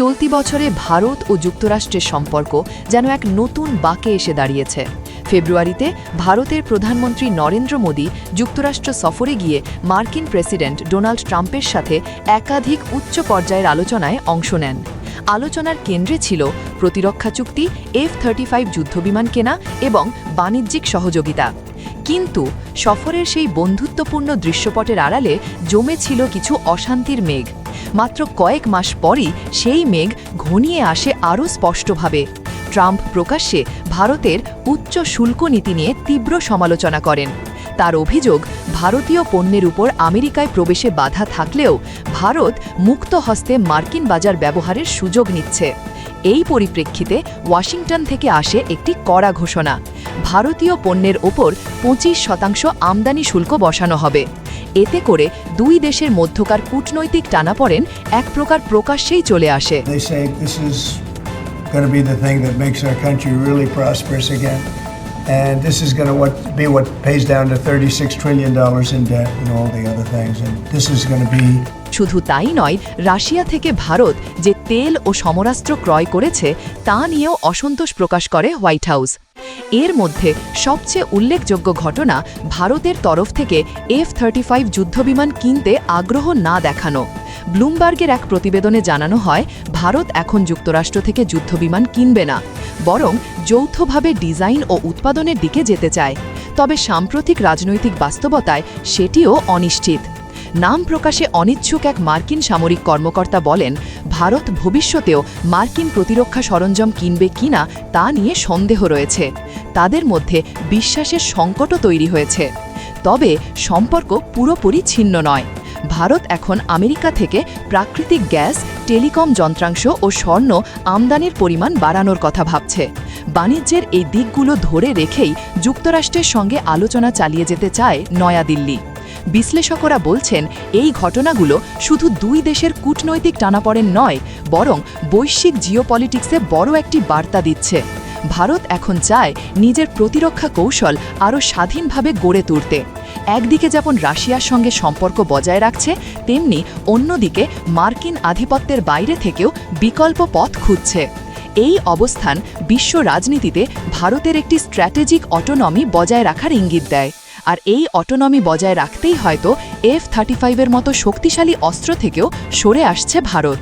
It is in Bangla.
চলতি বছরে ভারত ও যুক্তরাষ্ট্রের সম্পর্ক যেন এক নতুন বাঁকে এসে দাঁড়িয়েছে। ফেব্রুয়ারিতে ভারতের প্রধানমন্ত্রী নরেন্দ্র মোদী যুক্তরাষ্ট্র সফরে গিয়ে মার্কিন প্রেসিডেন্ট ডোনাল্ড ট্রাম্পের সাথে একাধিক উচ্চ পর্যায়ের আলোচনায় অংশ নেন। আলোচনার কেন্দ্রে ছিল প্রতিরক্ষা চুক্তি, এফ থার্টি ফাইভ যুদ্ধবিমান কেনা এবং বাণিজ্যিক সহযোগিতা। কিন্তু সফরের সেই বন্ধুত্বপূর্ণ দৃশ্যপটের আড়ালে জমেছিল কিছু অশান্তির মেঘ। মাত্র কয়েক মাস পরই সেই মেঘ ঘনিয়ে আসে আরও স্পষ্টভাবে। ট্রাম্প প্রকাশ্যে ভারতের উচ্চ শুল্ক নীতি নিয়ে তীব্র সমালোচনা করেন। তার অভিযোগ, ভারতীয় পণ্যের উপর আমেরিকায় প্রবেশে বাধা থাকলেও ভারত মুক্ত হস্তে মার্কিন বাজার ব্যবহারের সুযোগ নিচ্ছে। এই পরিপ্রেক্ষিতে ওয়াশিংটন থেকে আসে একটি কড়া ঘোষণা। ভারতীয় পণ্যের ওপর পঁচিশ শতাংশ আমদানি শুল্ক বসানো হবে। এতে করে দুই দেশের মধ্যকার কূটনৈতিক টানাপড়েন এক প্রকার প্রকাশ্যেই চলে আসে। And this is going to what, be what pays down to $36 trillion in শুধু তাই নয়, রাশিয়া থেকে ভারত যে তেল ও সমরাস্ত্র ক্রয় করেছে, তা নিয়েও অসন্তোষ প্রকাশ করে হোয়াইট হাউস। এর মধ্যে সবচেয়ে উল্লেখযোগ্য ঘটনা ভারতের তরফ থেকে এফ থার্টি ফাইভ যুদ্ধবিমান কিনতে আগ্রহ না দেখানো। ব্লুমবার্গের এক প্রতিবেদনে জানানো হয়, ভারত এখন যুক্তরাষ্ট্র থেকে যুদ্ধবিমান কিনবে না, বরং যৌথভাবে ডিজাইন ও উৎপাদনের দিকে যেতে চায়। তবে সাম্প্রতিক রাজনৈতিক বাস্তবতায় সেটিও অনিশ্চিত। নাম প্রকাশে অনিচ্ছুক এক মার্কিন সামরিক কর্মকর্তা বলেন, ভারত ভবিষ্যতেও মার্কিন প্রতিরক্ষা সরঞ্জাম কিনবে কিনা তা নিয়ে সন্দেহ রয়েছে। তাদের মধ্যে বিশ্বাসের সংকটও তৈরি হয়েছে। তবে সম্পর্ক পুরোপুরি ছিন্ন নয়। ভারত এখন আমেরিকা থেকে প্রাকৃতিক গ্যাস, টেলিকম যন্ত্রাংশ ও স্বর্ণ আমদানির পরিমাণ বাড়ানোর কথা ভাবছে। বাণিজ্যের এই দিকগুলো ধরে রেখেই যুক্তরাষ্ট্রের সঙ্গে আলোচনা চালিয়ে যেতে চায় নয়াদিল্লি। বিশ্লেষকরা বলছেন, এই ঘটনাগুলো শুধু দুই দেশের কূটনৈতিক টানাপড়েন নয়, বরং বৈশ্বিক জিওপলিটিক্সে বড় একটি বার্তা দিচ্ছে। ভারত এখন চায় নিজের প্রতিরক্ষা কৌশল আরও স্বাধীনভাবে গড়ে তুলতে। একদিকে যেমন রাশিয়ার সঙ্গে সম্পর্ক বজায় রাখছে, তেমনি অন্যদিকে মার্কিন আধিপত্যের বাইরে থেকেও বিকল্প পথ খুঁজছে। এই অবস্থান বিশ্ব রাজনীতিতে ভারতের একটি স্ট্র্যাটেজিক অটোনমি বজায় রাখার ইঙ্গিত দেয়। আর এই অটোনমি বজায় রাখতেই হয়তো এফ থার্টি ফাইভের মতো শক্তিশালী অস্ত্র থেকেও সরে আসছে ভারত।